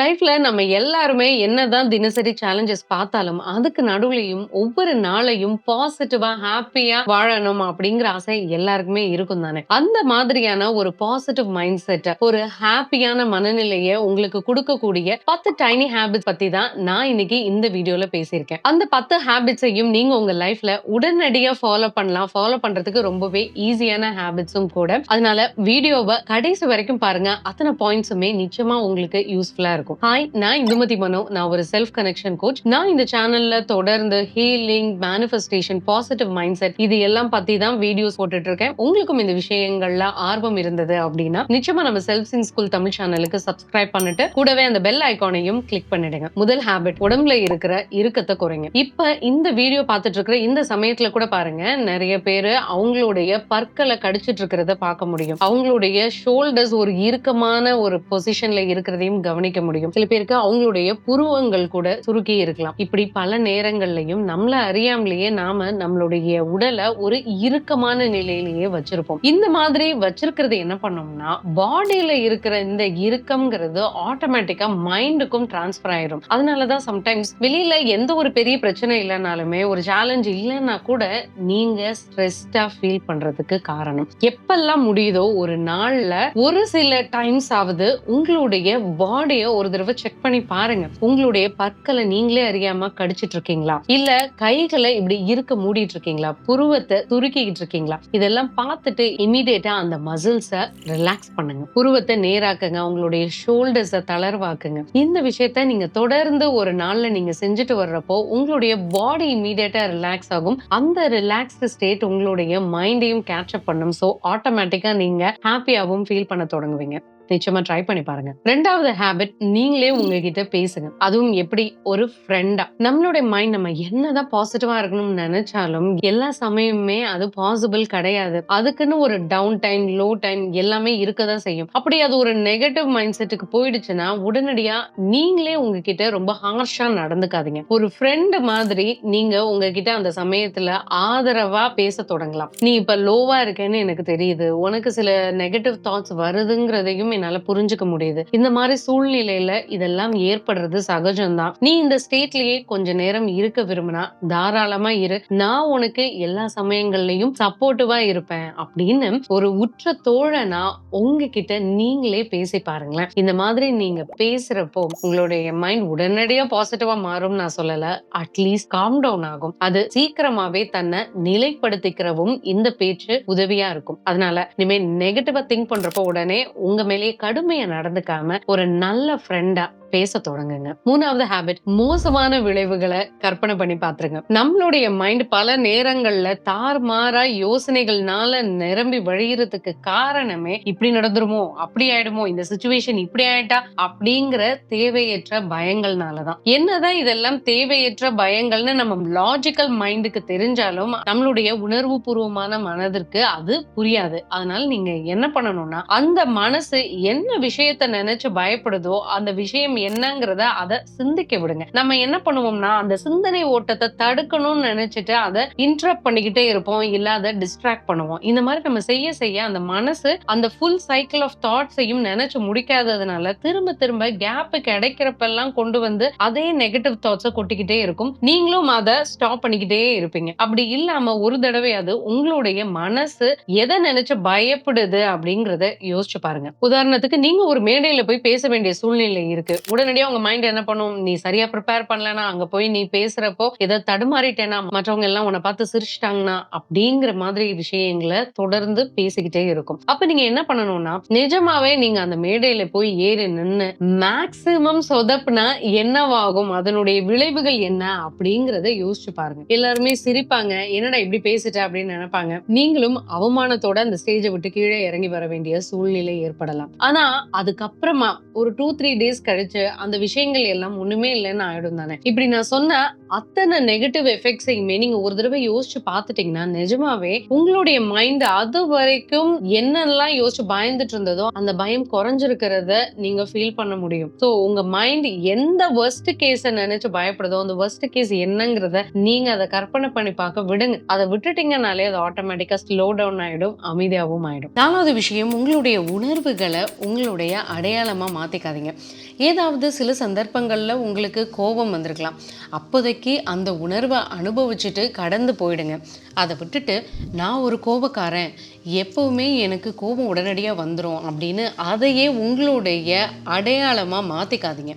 லைஃப்ல நம்ம எல்லாருமே என்னதான் தினசரி சேலஞ்சஸ் பார்த்தாலும் அதுக்கு நடுவுலையும் ஒவ்வொரு நாளையும் பாசிட்டிவா ஹாப்பியா வாழணும் அப்படிங்கிற ஆசை எல்லாருக்குமே இருக்கும் தானே? அந்த மாதிரியான ஒரு பாசிட்டிவ் மைண்ட் செட் ஒரு ஹாப்பியான மனநிலையை உங்களுக்கு கொடுக்கக்கூடிய பத்து டைனி ஹேபிட்ஸ் பத்தி தான் நான் இன்னைக்கு இந்த வீடியோல பேசியிருக்கேன். அந்த பத்து ஹேபிட்ஸையும் நீங்க உங்க லைஃப்ல உடனடியா ஃபாலோ பண்ணலாம். ஃபாலோ பண்றதுக்கு ரொம்பவே ஈஸியான ஹேபிட்ஸும் கூட. அதனால வீடியோவை கடைசி வரைக்கும் பாருங்க. அத்தனை பாயிண்ட்ஸுமே நிச்சயமா உங்களுக்கு யூஸ்ஃபுல்லா இருக்கும். ஹாய் நான் இந்துமதி மனோ. நான் ஒரு செல்ஃப் கனெக்ஷன் கோச் நான் இந்த சேனல்ல தொடர்ந்து healing manifestation positive mindset இது எல்லாம் பத்தி தான் வீடியோஸ் போட்டுட்டு இருக்கேன் உங்களுக்கும் இந்த விஷயங்கள்ல ஆர்வம் இருந்தது அப்படின்னா நிச்சயமா நம்ம செல்ஃப் சிங் ஸ்கூல் தமிழ் சேனலுக்கு சப்ஸ்கிரைப் பண்ணிட்டு கூடவே அந்த பெல் ஐக்கானையும் கிளிக் பண்ணிடுங்க. முதல் ஹேபிட் உடம்புல இருக்கிற இறுக்கத்தை குறைங்க. இப்ப இந்த வீடியோ பார்த்துட்டு இருக்கிற இந்த சமயத்துல கூட பாருங்க நிறைய பேரு அவங்களுடைய பற்களை கடிச்சிட்டு இருக்கிறத பார்க்க முடியும். அவங்களுடைய ஷோல்டர்ஸ் ஒரு இறுக்கமான ஒரு பொசிஷன்ல இருக்கிறதையும் கவனிக்க முடியும். சில பேருக்கு அவங்களுடைய புருவங்கள் கூட சுருக்கி இருக்கலாம். இப்படி பல நேரங்கள்லயும் நம்மள அறியாமலேயே நாம நம்மளுடைய உடலை ஒரு இறுக்கமான நிலையிலேயே வச்சிருப்போம். இந்த மாதிரி வச்சிருக்கிறது என்ன பண்ணோம்னா பாடியில இருக்கிற இந்த இறுக்கம்ங்கிறது ஆட்டோமேட்டிக்கா மைண்டுக்கும் டிரான்ஸ்ஃபர் ஆயிரும். அதனாலதான் சம்டைம்ஸ் வெளியில எந்த ஒரு பெரிய பிரச்சனை இல்லைனாலுமே ஒரு சேலஞ்ச் இல்லைன்னா கூட நீங்க ஸ்ட்ரெஸ்டா ஃபீல் பண்றதுக்கு காரணம். எப்பெல்லாம் முடியுதோ ஒரு நாள்ல ஒரு சில டைம்ஸ் ஆவது உங்களுடைய பாடிய ஒரு தடவை செக் பண்ணி பாருங்க. உங்களுடைய பற்களை நீங்களே அறியாம கடிச்சிட்டு இருக்கீங்களா? இல்ல கைகளை இப்படி இருக்க மூடிட்டு இருக்கீங்களா? புருவத்தை துருக்கிக்கிட்டு இருக்கீங்களா? இதெல்லாம் பார்த்துட்டு இமீடியட்டா அந்த மசில்ஸ ரிலாக்ஸ் பண்ணுங்க. புருவத்தை நேராக்குங்க. உங்களுடைய ஷோல்டர்ஸை தளர்வாக்குங்க. இந்த விஷயத்த நீங்க தொடர்ந்து ஒரு நாள்ல நீங்க செஞ்சுட்டு வர்றப்போ உங்களுடைய பாடி இமீடியட்டா ரிலாக்ஸ் ஆகும். அந்த ரிலாக்ஸ்டு ஸ்டேட் உங்களுடைய மைண்டையும் கேட்சப் பண்ணும். ஸோ ஆட்டோமேட்டிக்கா நீங்க ஹாப்பியாகவும் ஃபீல் பண்ண தொடங்குவீங்க. நிச்சயமா ட்ரை பண்ணி பாருங்க. ரெண்டாவது ஹேபிட் நீங்களே உங்ககிட்ட பேசுங்க. அதுவும் எப்படி? ஒரு ஃப்ரெண்டா நம்மளுடைய மைண்ட் நம்ம என்னதான் பாசிட்டிவா இருக்கணும்னு நினைச்சாலும் எல்லா சமயமுமே அது பாசிபிள் கிடையாது. அதுக்குன்னு ஒரு டவுன் டைம் லோ டைம் எல்லாமே இருக்கதான் செய்யும். அப்படி அது ஒரு நெகட்டிவ் மைண்ட் செட்டுக்கு போயிடுச்சுன்னா உடனடியா நீங்களே உங்ககிட்ட ரொம்ப ஹார்ஷா நடந்துக்காதீங்க. ஒரு ஃப்ரெண்டு மாதிரி நீங்க உங்ககிட்ட அந்த சமயத்துல ஆதரவா பேச தொடங்கலாம். நீ இப்ப லோவா இருக்கேன்னு எனக்கு தெரியுது. உனக்கு சில நெகட்டிவ் தாட்ஸ் வருதுங்கிறதையும் என்னால புரிஞ்சுக்க முடியுது. இந்த மாதிரி சூழ்நிலையில இதெல்லாம் ஏற்படுறது சகஜம்தான். நீ இந்த ஸ்டேட்லயே கொஞ்ச நேரம் இருக்க விரும்பினா தாராளமா இரு. நான் உனக்கு எல்லா சமயங்கள்லயும் சப்போர்ட்டிவா இருப்பேன் அப்படின்னு ஒரு உற்ற தோழனா உங்ககிட்ட நீங்களே பேசி பாருங்களேன். இந்த மாதிரி நீங்க பேசுறப்போ உங்களுடைய மைண்ட் உடனடியா பாசிட்டிவா மாறும் நான் சொல்லல. அட்லீஸ்ட் காம் டவுன் ஆகும். அது சீக்கிரமாவே தன்னை நிலைப்படுத்திக்கிறவும் இந்த பேச்சு உதவியா இருக்கும். அதனால இனிமே நெகட்டிவா திங்க் பண்றப்போ உடனே உங்க மேல மேலேயே கடுமையா நடந்துக்காம ஒரு நல்ல ஃப்ரெண்டா பேச தொடங்குங்க. மூணாவது ஹேபிட் மோசமான விளைவுகளை கற்பனை பண்ணி பாத்துருங்க நம்மளுடைய மைண்ட் பல நேரங்கள்ல தாறுமாறா யோசனைகள்னால நிரம்பி வழியறதுக்கு காரணமே இப்படி நடந்துருமோ அப்படி ஆயிடுமோ இந்த சுச்சுவேஷன் இப்படி ஆயிட்டா அப்படிங்கிற தேவையற்ற பயங்கள்னாலதான். என்னதான் இதெல்லாம் தேவையற்ற பயங்கள்னு நம்ம லாஜிக்கல் மைண்டுக்கு தெரிஞ்சாலும் நம்மளுடைய உணர்வு பூர்வமான மனதிற்கு அது புரியாது. அதனால நீங்க என்ன பண்ணணும்னா அந்த மனசு என்ன விஷயத்த நினைச்சு பயப்படுதோ அந்த விஷயம் என்னங்கிறத அதை சிந்திக்க விடுங்க. நம்ம என்ன பண்ணுவோம்னா அந்த சிந்தனை ஓட்டத்தை தடுக்கணும்னு நினைச்சிட்டு அதை இன்டரப்ட் பண்ணிக்கிட்டே இருப்போம். இல்ல அதை டிஸ்ட்ராக்ட் பண்ணுவோம். இந்த மாதிரி நம்ம செய்ய செய்ய அந்த மனசு அந்த ஃபுல் சைக்கிள் ஆஃப் தாட்ஸையும் நினைச்சு முடிக்காததுனால திரும்ப திரும்ப கேப் கிடைக்கிறப்பெல்லாம் கொண்டு வந்து அதே நெகட்டிவ் தாட்ஸை கொட்டிக்கிட்டே இருக்கும். நீங்களும் அதை ஸ்டாப் பண்ணிக்கிட்டே இருப்பீங்க. அப்படி இல்லாம ஒரு தடவையாவது உங்களுடைய மனசு எதை நினைச்சு பயப்படுது அப்படிங்கறத யோசிச்சு பாருங்க. உதாரணத்துக்கு நீங்க ஒரு மேடையில போய் பேச வேண்டிய சூழ்நிலை இருக்கு. உடனடியா உங்க மைண்ட் என்ன பண்ணும்? நீ சரியா ப்ரிப்பேர் பண்ணலனா அங்க போய் நீ பேசுறப்போ ஏதோ தடுமாறிட்டேனா மற்றவங்க எல்லாம் உன்னை பார்த்து சிரிச்சிட்டாங்கன்னா அப்படிங்கிற மாதிரி விஷயங்களை தொடர்ந்து பேசிக்கிட்டே இருக்கும். அப்ப நீங்க என்ன பண்ணணும்னா நிஜமாவே நீங்க அந்த மேடையில போய் ஏறி நின்னு மேக்சிமம் சொதப்புனா என்னவாகும்? அதனுடைய விளைவுகள் என்ன? அப்படிங்கறத யோசிச்சு பாருங்க. எல்லாருமே சிரிப்பாங்க. என்னடா இப்படி பேசிட்ட? அப்படின்னு நினைப்பாங்க. நீங்களும் அவமானத்தோட அந்த ஸ்டேஜை விட்டு கீழே இறங்கி வர வேண்டிய சூழ்நிலை ஏற்படலாம். ஆனா அதுக்கப்புறமா ஒரு டூ த்ரீ டேஸ் கழிச்சு அந்த விஷயங்கள் எல்லாம் ஒண்ணுமே இல்லைன்னு ஆயிடும் தானே. இப்படி நான் சொன்ன அத்தனை நெகட்டிவ் எஃபெக்ட்ஸையுமே நீங்க ஒரு தடவை யோசிச்சு பார்த்துட்டீங்கன்னா நிஜமாவே உங்களுடைய மைண்ட் அது வரைக்கும் என்னெல்லாம் யோசிச்சு பயந்துட்டு இருந்ததோ அந்த பயம் குறைஞ்சிருக்கிறத நீங்க ஃபீல் பண்ண முடியும். சோ உங்க மைண்ட் எந்த ஒர்ஸ்ட் கேஸ நினைச்சு பயப்படுதோ அந்த ஒர்ஸ்ட் கேஸ் என்னங்கிறத நீங்க அதை கற்பனை பண்ணி பார்க்க விடுங்க. அதை விட்டுட்டீங்கனாலே அது ஆட்டோமேட்டிக்கா ஸ்லோ டவுன் ஆயிடும் அமைதியாகவும் ஆயிடும். நாலாவது விஷயம் உங்களுடைய உணர்வுகளை உங்களுடைய அடையாளமா மாத்திக்காதீங்க. ஏதா மூன்றாவது சில சந்தர்ப்பங்களில் உங்களுக்கு கோபம் வந்திருக்கலாம். அப்போதைக்கு அந்த உணர்வை அனுபவிச்சுட்டு கடந்து போயிடுங்க. அதை விட்டுட்டு, "நான் ஒரு கோபக்காரன். எப்பவுமே எனக்கு கோபம் உடனடியாக வந்துடும் அப்படின்னு அதையே உங்களுடைய அடையாளமாக மாற்றிக்காதீங்க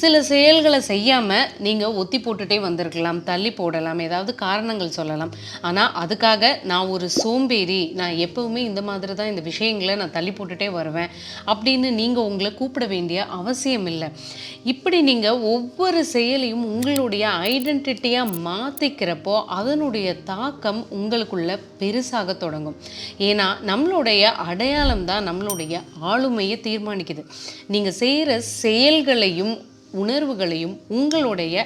சில செயல்களை செய்யாமல் நீங்கள் ஒத்தி போட்டுட்டே வந்திருக்கலாம். தள்ளி போடலாம். ஏதாவது காரணங்கள் சொல்லலாம். ஆனால் அதுக்காக நான் ஒரு சோம்பேறி. நான் எப்போவுமே இந்த மாதிரி தான் இந்த விஷயங்களை நான் தள்ளி போட்டுட்டே வருவேன். அப்படின்னு நீங்கள் உங்களை கூப்பிட வேண்டிய அவசியம் இல்லை இப்படி நீங்கள் ஒவ்வொரு செயலையும் உங்களுடைய ஐடென்டிட்டியாக மாற்றிக்கிறப்போ அதனுடைய தாக்கம் உங்களுக்குள்ள பெருசாக தொடங்கும். ஏன்னா, நம்மளுடைய அடையாளம் தான் நம்மளுடைய ஆளுமையை தீர்மானிக்குது. நீங்கள் செய்கிற செயல்களையும், உணர்வுகளையும் உங்களுடைய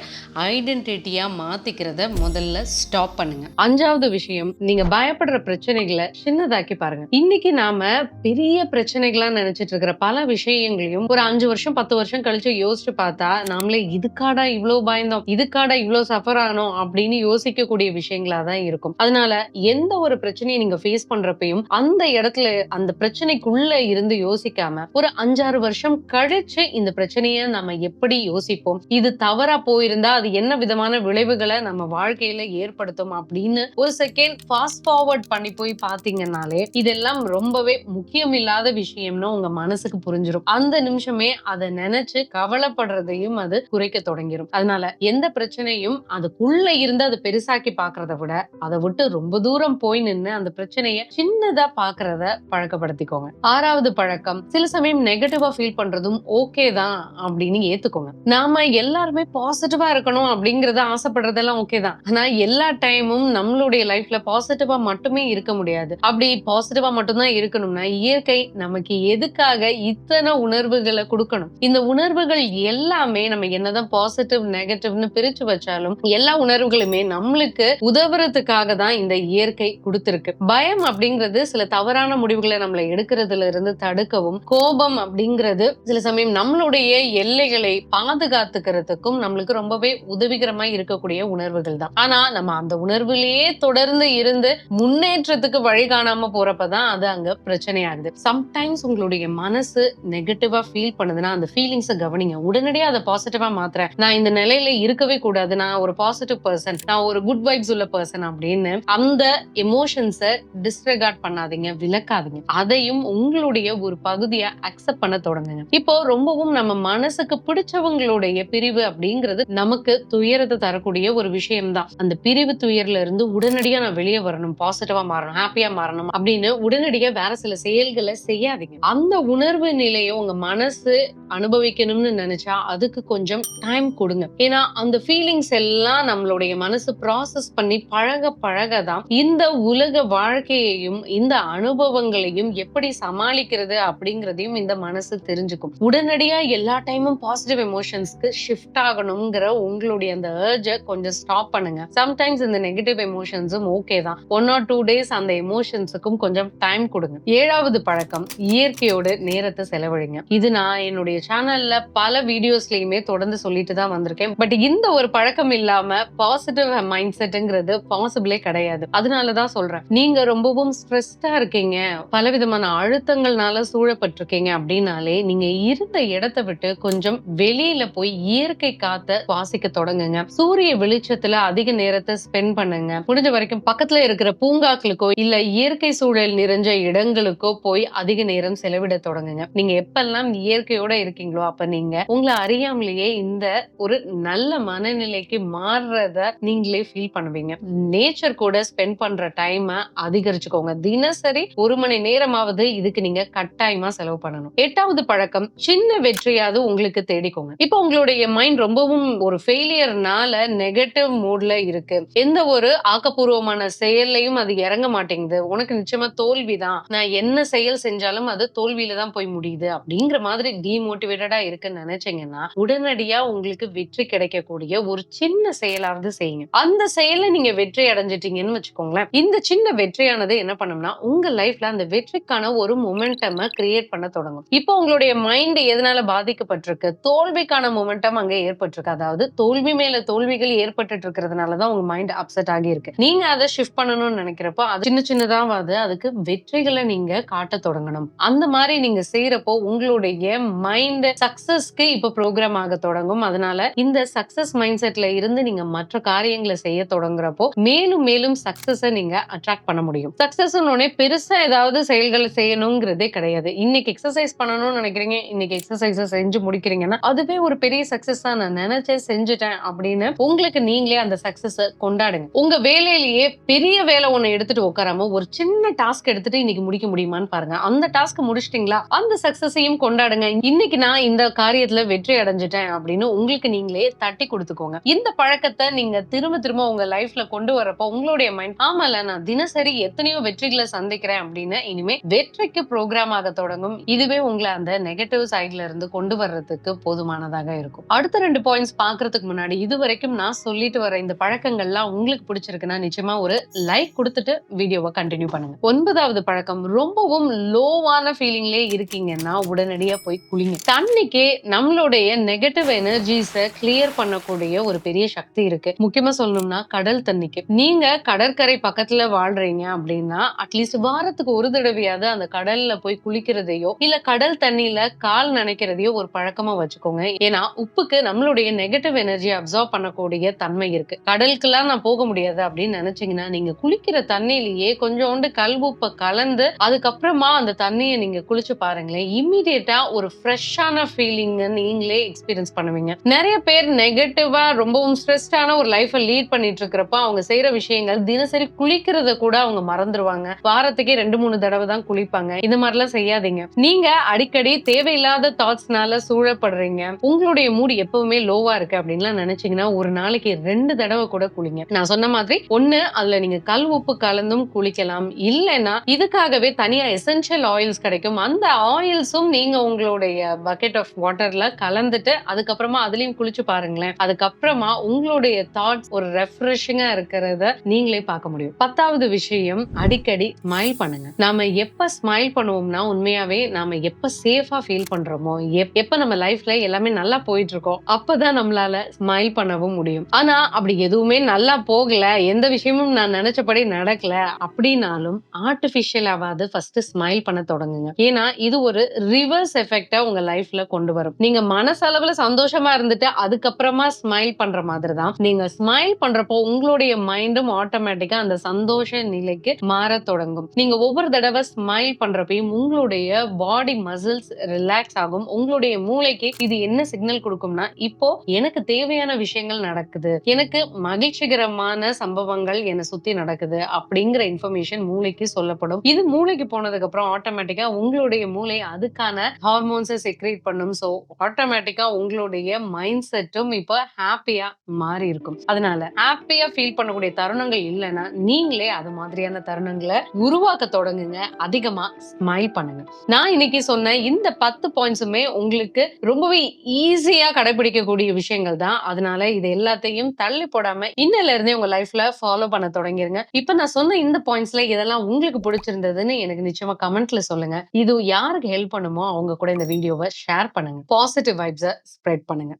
ஐடென்டிட்டியா மாத்திக்கிறத முதல்ல ஸ்டாப் பண்ணுங்க. அஞ்சாவது விஷயம், நீங்க பயப்படுற பிரச்சனைகளை சின்னதாக்கி பாருங்க. இன்னைக்கு நாம பெரிய பிரச்சனைகளா நினைச்சிட்டு இருக்கிற பல விஷயங்களையும் ஒரு அஞ்சு வருஷம், 10 வருஷம் கழிச்சு யோசிச்சு பார்த்தா, நாமளே இதுக்காடா இவ்வளோ பயந்தோம்? இதுக்காடா இவ்வளோ சஃபர் ஆனோம்? அப்படின்னு யோசிக்கக்கூடிய விஷயங்களா தான் இருக்கும். அதனால எந்த ஒரு பிரச்சனையை நீங்க ஃபேஸ் பண்றப்பையும் அந்த இடத்துல அந்த பிரச்சனைக்குள்ள இருந்து யோசிக்காம, ஒரு 5, 6 வருஷம் கழிச்சு இந்த பிரச்சனையை நம்ம எப்படி யோசிப்போம்? இது தவறா போயிருந்தா, அது என்ன விதமான விளைவுகளை நம்ம வாழ்க்கையில ஏற்படுத்தும்? அப்படின்னு ஒரு செகண்ட் ஃபாஸ்ட் ஃபார்வர்ட் பண்ணி போய் பாத்தீங்கன்னாலே இதெல்லாம் ரொம்பவே முக்கியமில்லாத விஷயம்னு உங்க மனசுக்கு புரிஞ்சிரும். அந்த நிமிஷமே அத நினைச்சு கவலைப்படுறதையும் அது குறைக்க தொடங்கிடும் அதனால எந்த பிரச்சனையும் அதுக்குள்ள இருந்து அதை பெருசாக்கி பாக்குறத விட, அதை விட்டு ரொம்ப தூரம் போய் நின்னு அந்த பிரச்சனைய சின்னதா பாக்குறத பழக்கப்படுத்திக்கோங்க. ஆறாவது பழக்கம், சில சமயம் நெகட்டிவா ஃபீல் பண்றதும் ஓகே தான் அப்படின்னு ஏத்துக்கோங்க. நாம எல்லாருமே பாசிட்டிவா இருக்கணும் அப்படிங்கறத ஆசைப்படுறதெல்லாம் ஓகே தான். ஆனா, எல்லா டைமும் நம்மளுடைய லைஃப்ல பாசிட்டிவா மட்டுமே இருக்க முடியாது. அப்படி பாசிட்டிவா மட்டும் தான் இருக்கணும்னா, இயற்கை நமக்கு எதுக்காக இத்தனை உணர்வுகளை கொடுக்கணும் இந்த உணர்வுகள் எல்லாமே நம்ம என்னதான் பாசிட்டிவ், நெகட்டிவ்னு பிரிச்சு வச்சாலும், எல்லா உணர்வுகளுமே நம்மளுக்கு உதவுறதுக்காக தான் இந்த இயற்கை கொடுத்திருக்கு பயம் அப்படிங்கிறது சில தவறான முடிவுகளை நம்மள எடுக்கிறதுல இருந்து தடுக்கவும், கோபம் அப்படிங்கிறது சில சமயம் நம்மளுடைய எல்லைகளை பாதுகாத்துக்கிறதுக்கும் நம்மளுக்கு ரொம்பவே உதவிகரமா இருக்கக்கூடிய உணர்வுகள் தான். ஆனா, நம்ம அந்த உணர்விலேயே தொடர்ந்து இருந்து முன்னேற்றத்துக்கு வழி காணாம போறப்பதான் அது அங்க பிரச்சனையாகுது. சம்டைம்ஸ் உங்களுடைய மனசு நெகட்டிவா ஃபீல் பண்ணுதுன்னா, அந்த ஃபீலிங்ஸ கவனிங்க. உடனடியா அதை பாசிட்டிவா மாத்துறேன். நான் இந்த நிலையில இருக்கவே கூடாது. நான் ஒரு பாசிட்டிவ் பர்சன் நான் ஒரு குட் வைப்ஸ் உள்ள பர்சன் அப்படின்னு அந்த எமோஷன்ஸ டிஸ்ரெகார்ட் பண்ணாதீங்க. விளக்காதீங்க அதையும் உங்களுடைய ஒரு பகுதியை அக்செப்ட் பண்ண தொடங்குங்க. இப்போ ரொம்பவும் நம்ம மனசுக்கு பிடிச்ச மற்றவங்களுடைய பிரிவு அப்படிங்கிறது நமக்கு துயரத்தை தரக்கூடிய ஒரு விஷயம் தான். அந்த பிரிவு துயர்ல இருந்து உடனடியா நான் வெளிய வரணும். பாசிட்டிவா மாறணும். ஹாப்பியா மாறணும் அப்படின்னு உடனடியா வேற சில செயல்களை செய்யாதீங்க. அந்த உணர்வு நிலைய உங்க மனசு அனுபவிக்கணும்னு நினைச்சா அதுக்கு கொஞ்சம் டைம் கொடுங்க ஏன்னா, அந்த ஃபீலிங்ஸ் எல்லாம் நம்மளுடைய மனசு ப்ராசஸ் பண்ணி பழக பழக தான் இந்த உலக வாழ்க்கையையும், இந்த அனுபவங்களையும் எப்படி சமாளிக்கிறது அப்படிங்கிறதையும் இந்த மனசு தெரிஞ்சுக்கும். உடனடியா எல்லா டைமும் பாசிட்டிவ் எமோஷன்ஸ்க்கு ஷிஃப்ட் ஆகணுங்கிற உங்களுடைய அந்த அர்ஜ கொஞ்சம் ஸ்டாப் பண்ணுங்க. சம்டைம்ஸ் இந்த நெகட்டிவ் எமோஷன்ஸும் ஓகே தான். ஒன் ஆர் டூ டேஸ் அந்த எமோஷன்ஸுக்கும் கொஞ்சம் டைம் கொடுங்க ஏழாவது பழக்கம், இயற்கையோடு நேரத்தை செலவழிங்க. இது நான் என்னுடைய சேனல்ல பல வீடியோஸ்லயுமே தொடர்ந்து சொல்லிட்டு தான் வந்திருக்கேன். பட் இந்த ஒரு பழக்கம் இல்லாம பாசிட்டிவ் மைண்ட் செட்டுங்கிறது பாசிபிளே கிடையாது. அதனாலதான் சொல்றேன். நீங்க ரொம்பவும் ஸ்ட்ரெஸ்டா இருக்கீங்க. பல விதமான அழுத்தங்கள்னால சூழப்பட்டிருக்கீங்க அப்படின்னாலே, நீங்க இருந்த இடத்தை விட்டு கொஞ்சம் வெளியில போய் இயற்கை காத்த சுவாசிக்க தொடங்குங்க. சூரிய வெளிச்சத்துல அதிக நேரத்தை ஸ்பெண்ட் பண்ணுங்க. முடிஞ்ச வரைக்கும் பக்கத்துல இருக்கிற பூங்காக்களுக்கோ, இல்ல இயற்கை சூழல் நிறைஞ்ச இடங்களுக்கோ போய் அதிக நேரம் செலவிட தொடங்குங்க. நீங்க எப்பல்லாம் இயற்கையோட இருக்கீங்களோ, அப்ப நீங்க உங்களை அறியாமலேயே இந்த ஒரு நல்ல மனநிலைக்கு மாறுறத நீங்களே ஃபீல் பண்ணுவீங்க. நேச்சர் கூட ஸ்பெண்ட் பண்ற டைம அதிகரிச்சுக்கோங்க. தினசரி ஒரு மணி நேரமாவது இதுக்கு நீங்க கட்டாயமா செலவு பண்ணணும். எட்டாவது பழக்கம், சின்ன வெற்றியாவது உங்களுக்கு தேடிக்கோங்க. இப்போ உங்களுடைய மைண்ட் ரொம்பவும் ஒரு ஃபெயிலியர்னால நெகட்டிவ் மூட்ல இருக்கு. எந்த ஒரு ஆக்கப்பூர்வமான செயல்லயும் அது இறங்க மாட்டேங்குது. உனக்கு நிச்சயமா தோல்வி தான். நான் என்ன செயல் செஞ்சாலும் அது தோல்வியில தான் போய் முடியுது. அப்படிங்கிற மாதிரி டிமோட்டிவேட்டடா இருக்குன்னு நினைச்சீங்கன்னா உடனடியா உங்களுக்கு வெற்றி கிடைக்கக்கூடிய ஒரு சின்ன செயலாவது செய்யுங்க. அந்த செயல்ல நீங்க வெற்றி அடைஞ்சிட்டீங்கன்னு வச்சுக்கோங்களேன். இந்த சின்ன வெற்றியானது என்ன பண்ணும்னா, உங்க லைஃப்ல அந்த வெற்றிக்கான ஒரு மொமெண்டம கிரியேட் பண்ண தொடங்கும். இப்போ உங்களுடைய மைண்ட் எதனால பாதிக்கப்பட்டிருக்கு? தோல்வி தோல்விக்கான மொமெண்டம் அங்க ஏற்பட்டிருக்கு. அதாவது தோல்வி மேல தோல்விகள் ஏற்பட்டுட்டு இருக்கிறதுனாலதான் உங்க மைண்ட் அப்செட் ஆகி இருக்கு. நீங்க அதை ஷிஃப்ட் பண்ணணும்னு நினைக்கிறப்போ அது சின்ன சின்னதாவது அதுக்கு வெற்றிகளை நீங்க காட்ட தொடங்கணும். அந்த மாதிரி நீங்க செய்யறப்போ உங்களுடைய மைண்ட் சக்சஸ்க்கு இப்ப ப்ரோக்ராம் ஆக தொடங்கும். அதனால இந்த சக்சஸ் மைண்ட் செட்ல இருந்து நீங்க மற்ற காரியங்களை செய்ய தொடங்குறப்போ மேலும் மேலும் சக்சஸ நீங்க அட்ராக்ட் பண்ண முடியும். சக்சஸ் பெருசா ஏதாவது செயல்களை செய்யணுங்கிறதே கிடையாது. இன்னைக்கு எக்ஸசைஸ் பண்ணணும்னு நினைக்கிறீங்க இன்னைக்கு எக்ஸசைஸ் செஞ்சு முடிக்கிறீங்கன்னா அது அதுவே ஒரு பெரிய சக்சஸ் தான் நான் நினைச்சேன் செஞ்சுட்டேன் அப்படின்னு உங்களுக்கு நீங்களே அந்த சக்சஸ் கொண்டாடுங்க. உங்க வேலையிலேயே பெரிய வேலை ஒண்ணு எடுத்துட்டு உட்காராம ஒரு சின்ன டாஸ்க் எடுத்துட்டு இன்னைக்கு முடிக்க முடியுமான்னு பாருங்க. அந்த டாஸ்க் முடிச்சிட்டீங்களா? அந்த சக்சஸையும் கொண்டாடுங்க. இன்னைக்கு நான் இந்த காரியத்துல வெற்றி அடைஞ்சிட்டேன் அப்படின்னு உங்களுக்கு நீங்களே தட்டி கொடுத்துக்கோங்க. இந்த பழக்கத்தை நீங்க திரும்ப திரும்ப உங்க லைஃப்ல கொண்டு வரப்போ உங்களுடைய மைண்ட் ஆமால நான் தினசரி எத்தனையோ வெற்றிகளை சந்திக்கிறேன் அப்படின்னு இனிமே வெற்றிக்கு ப்ரோக்ராம் ஆக தொடங்கும். இதுவே உங்களை அந்த நெகட்டிவ் சைட்ல இருந்து கொண்டு வர்றதுக்கு போதுமானதாக இருக்கும். அடுத்த ரெண்டு பாயிண்ட்ஸ் பாக்குறதுக்கு முன்னாடி இது வரைக்கும் நான் சொல்லிட்டு வர இந்த பழக்கங்கள்லாம் உங்களுக்கு பிடிச்சிருக்குன்னா நிச்சயமா ஒரு லைக் கொடுத்துட்டு வீடியோவை கண்டினியூ பண்ணுங்க. ஒன்பதாவது பழக்கம் ரொம்பவும் லோவான ஃபீலிங்லேயே இருக்கீங்கன்னா உடனடியா போய் குளிங்க. தண்ணிக்கு நம்மளுடைய நெகட்டிவ் எனர்ஜிஸை கிளியர் பண்ணக்கூடிய ஒரு பெரிய சக்தி இருக்கு. முக்கியமா சொல்லணும்னா கடல் தண்ணிக்கு. நீங்க கடற்கரை பக்கத்துல வாழ்றீங்க அப்படின்னா அட்லீஸ்ட் வாரத்துக்கு ஒரு தடவையாவது அந்த கடல்ல போய் குளிக்கிறதையோ இல்ல கடல் தண்ணியில கால் நனைக்கிறதையோ ஒரு பழக்கமா வச்சுக்கோங்க. ஏன்னா உப்புக்கு நம்மளுடைய நெகட்டிவ் எனர்ஜி அப்சர்வ் பண்ணக்கூடிய தன்மை இருக்கு. கடலுக்குலாம் நான் போக முடியாது அப்படின்னு நினைச்சீங்கன்னா நீங்க குளிக்கிற தண்ணியிலேயே கொஞ்சோண்டு கல் உப்பை கலந்து அதுக்கப்புறமா அந்த தண்ணியை நீங்க குளிச்சு பாருங்களேன். இம்மிடியட்டா ஒரு ஃப்ரெஷ்ஷான ஃபீலிங் நீங்களே எக்ஸ்பீரியன்ஸ் பண்ணுவீங்க. நிறைய பேர் நெகட்டிவா ரொம்பவும் ஸ்ட்ரெஸ்டான ஒரு லைஃபை லீட் பண்ணிட்டு இருக்கிறப்ப அவங்க செய்யற விஷயங்கள் தினசரி குளிக்கிறத கூட அவங்க மறந்துடுவாங்க வாரத்துக்கே ரெண்டு மூணு தடவை தான் குளிப்பாங்க. இந்த மாதிரிலாம் செய்யாதீங்க. நீங்க அடிக்கடி தேவையில்லாத தாட்ஸ்னால சூழப்படுறீங்க. உங்களுடைய மூடு எப்பவுமே லோவா இருக்கு அப்படின்லாம் நினைச்சீங்கன்னா ஒரு நாளைக்கு ரெண்டு தடவை கூட குளிங்க. நான் சொன்ன மாதிரி ஒண்ணு அதுல நீங்க கல் உப்பு கலந்தும் குளிக்கலாம். இல்லைன்னா இதுக்காகவே தனியா எசென்ஷியல் ஆயில்ஸ் கிடைக்கும். அந்த ஆயில்ஸும் நீங்க உங்களுடைய பக்கெட் ஆஃப் வாட்டர்ல கலந்துட்டு அதுக்கப்புறமா அதுலயும் குளிச்சு பாருங்களேன். அதுக்கப்புறமா உங்களுடைய தாட்ஸ் ஒரு ரெஃப்ரெஷிங்கா இருக்கிறத நீங்களே பார்க்க முடியும். பத்தாவது விஷயம் அடிக்கடி ஸ்மைல் பண்ணுங்க. நாம எப்ப ஸ்மைல் பண்ணுவோம்னா உண்மையாவே நாம எப்ப சேஃபா ஃபீல் பண்றோமோ எப்ப நம்ம லைஃப்ல எல்லாமே நல்லா போயிட்டு இருக்கோம் அப்பதான் நம்மளால ஸ்மைல் பண்ணவும் முடியும். ஆனா அப்படி எதுவுமே நல்லா போகல எந்த விஷயமும் நான் நினைச்சபடி நடக்கல அப்படின்னாலும் ஆர்டிபிஷியலாவது ஃபர்ஸ்ட் ஸ்மைல் பண்ண தொடங்குங்க. ஏன்னா இது ஒரு ரிவர்ஸ் எஃபெக்டா உங்க லைஃப்ல கொண்டு வரும். நீங்க மனசளவுல சந்தோஷமா இருந்துட்டு அதுக்கப்புறமா ஸ்மைல் பண்ற மாதிரி தான் நீங்க ஸ்மைல் பண்றப்போ உங்களுடைய மைண்டும் ஆட்டோமேட்டிக்கா அந்த சந்தோஷ நிலைக்கு மாற தொடங்கும். நீங்க ஒவ்வொரு தடவை ஸ்மைல் பண்றப்பையும் உங்களுடைய பாடி மசில்ஸ் ரிலாக்ஸ் ஆகும். உங்களுடைய மூளைக்கு இது என்ன சிக்னல் கொடுக்கும்னா இப்போ எனக்கு தேவையான விஷயங்கள் நடக்குது. எனக்கு மகிழ்ச்சிகரமான சம்பவங்கள் என்னை சுத்தி நடக்குது அப்படிங்கிற இன்ஃபர்மேஷன் மூளைக்கு சொல்லப்படும். இது மூளைக்கு போனதுக்கு அப்புறம் ஆட்டோமேட்டிக்கா உங்களுடைய மூளை அதுக்கான ஹார்மோன்ஸை செக்ரேட் பண்ணும். ஸோ ஆட்டோமேட்டிக்கா உங்களுடைய மைண்ட் செட்டும் இப்போ ஹாப்பியா மாறி இருக்கும். அதனால ஹாப்பியா ஃபீல் பண்ணக்கூடிய தருணங்கள் இல்லைன்னா நீங்களே அது மாதிரியான தருணங்களை உருவாக்க தொடங்குங்க. அதிகமா ஸ்மைல் பண்ணுங்க. நான் இன்னைக்கு சொன்ன இந்த பத்து பாயிண்ட்ஸுமே உங்களுக்கு ரொம்பவே ஈஸியா கடைபிடிக்கக்கூடிய விஷயங்கள் தான். அதனால இது எல்லாத்தையும் தள்ளி போடாம இன்னில இருந்தே உங்க லைஃப்ல ஃபாலோ பண்ண தொடங்கிருங்க. இப்ப நான் சொன்ன இந்த பாயிண்ட்ஸ்ல இதெல்லாம் உங்களுக்கு பிடிச்சிருந்ததுன்னு எனக்கு நிச்சயமா கமெண்ட்ல சொல்லுங்க. இது யாருக்கு ஹெல்ப் பண்ணுமோ அவங்க கூட இந்த வீடியோவை ஷேர் பண்ணுங்க. பாசிட்டிவ் வைப்ஸை ஸ்ப்ரெட் பண்ணுங்க.